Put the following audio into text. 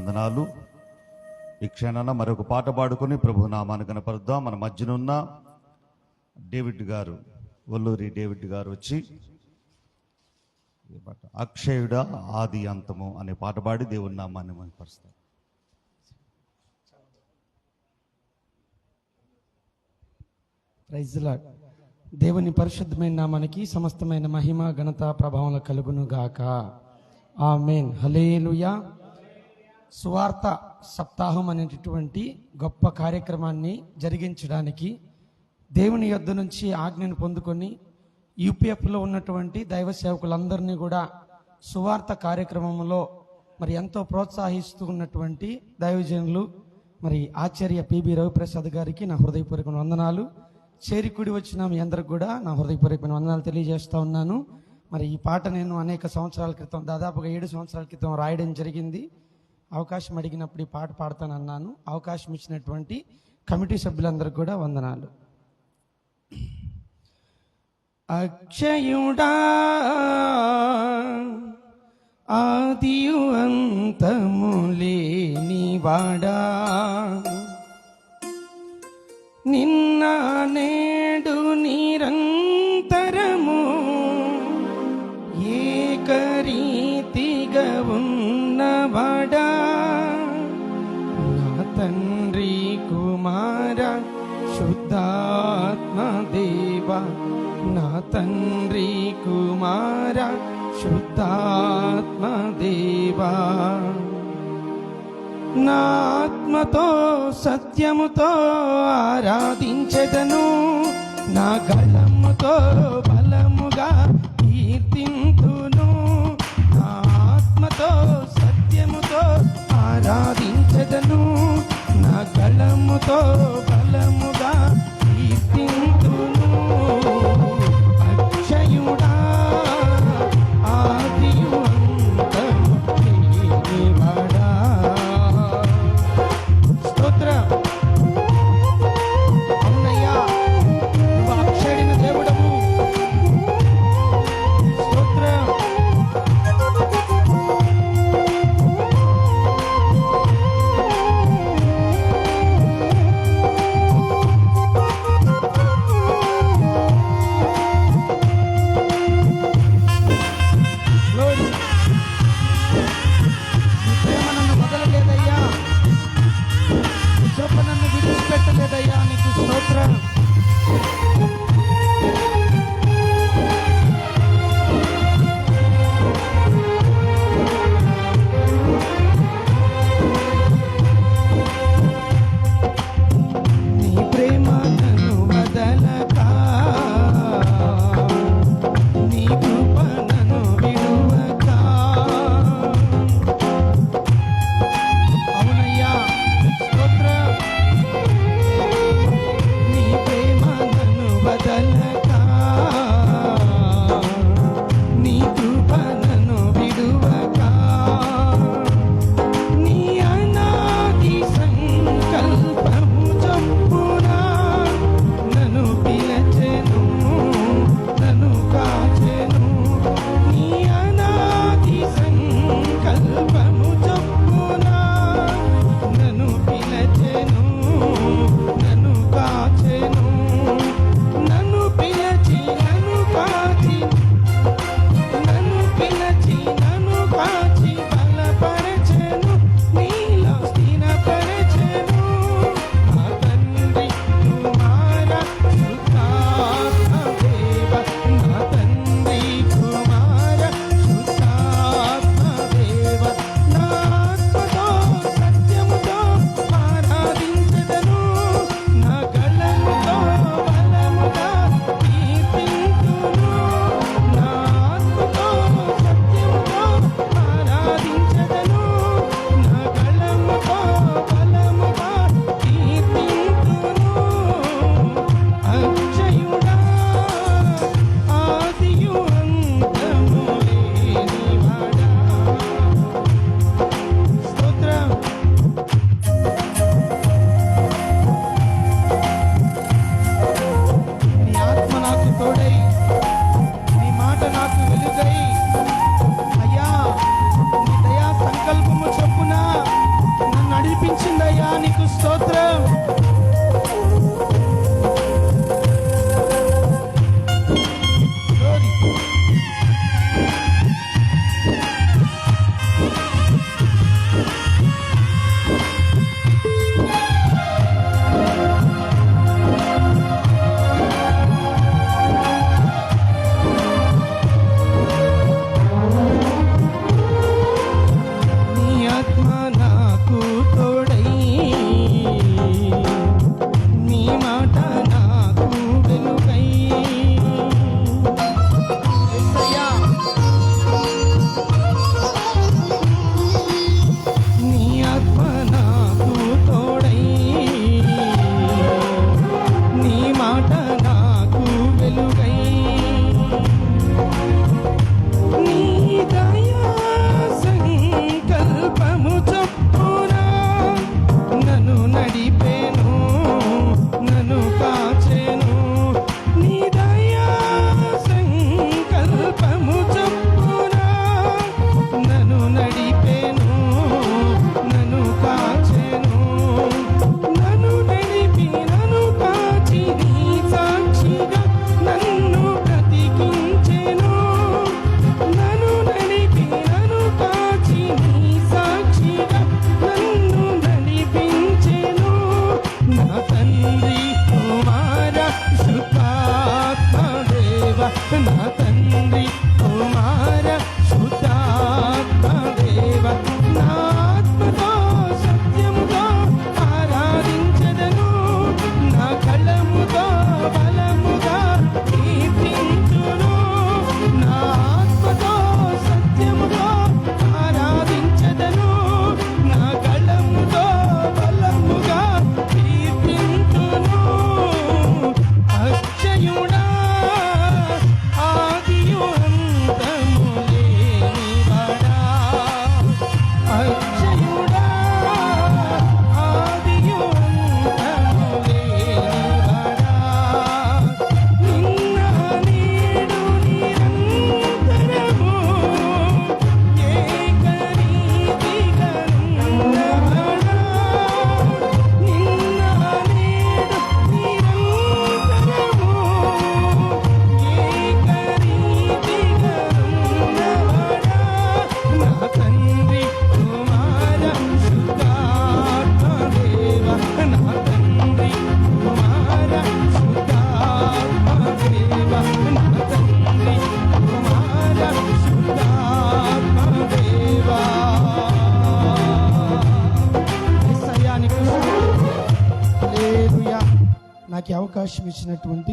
వందనాలు. ఈ క్షణాన మరొక పాట పాడుకొని ప్రభు నామాన్ని కనపరుద్దాం. మన మధ్యనున్న డేవిడ్ గారు ఒల్లూరి డేవిడ్ గారు వచ్చి అక్షయుడ ఆది అంతము అనే పాట పాడి దేవుని నామాన్ని మనపరుస్తారు ప్రైజ్ దేవుని పరిశుద్ధమైన నామానికి సమస్తమైన మహిమ ఘనత ప్రభావం కలుగును గాక. ఆ మెయిన్ హలేలుయా సువార్త సప్తాహం అనేటటువంటి గొప్ప కార్యక్రమాన్ని జరిగించడానికి దేవుని యొద్ద నుంచి ఆజ్ఞను పొందుకొని యూపీఎఫ్లో ఉన్నటువంటి దైవ సేవకులందరినీ కూడా సువార్త కార్యక్రమంలో మరి ఎంతో ప్రోత్సహిస్తూ ఉన్నటువంటి దైవజనులు మరి ఆచార్య పిబి రవిప్రసాద్ గారికి నా హృదయపూర్వక వందనాలు. చేరికుడి వచ్చిన మీ అందరికి కూడా నా హృదయపూర్వకమైన వందనాలు తెలియజేస్తూ ఉన్నాను. మరి ఈ పాట నేను అనేక సంవత్సరాల క్రితం దాదాపుగా ఏడు సంవత్సరాల క్రితం రాయడం జరిగింది. అవకాశం అడిగినప్పుడు ఈ పాట పాడతానన్నాను. అవకాశం ఇచ్చినటువంటి కమిటీ సభ్యులందరికీ కూడా వందనాలు. అక్షయుడా ఆదియు అంతము లేనివాడా కుమార శుద్ధాత్మ నా తండ్రి కుమార శుద్ధాత్మదేవ నా ఆత్మతో సత్యముతో ఆరాధించదను నా గళముతో బలముగా కీర్తింతును నా ఆత్మతో సత్యముతో ఆరాధ బలముతో బలము నాకు ఈ అవకాశం ఇచ్చినటువంటి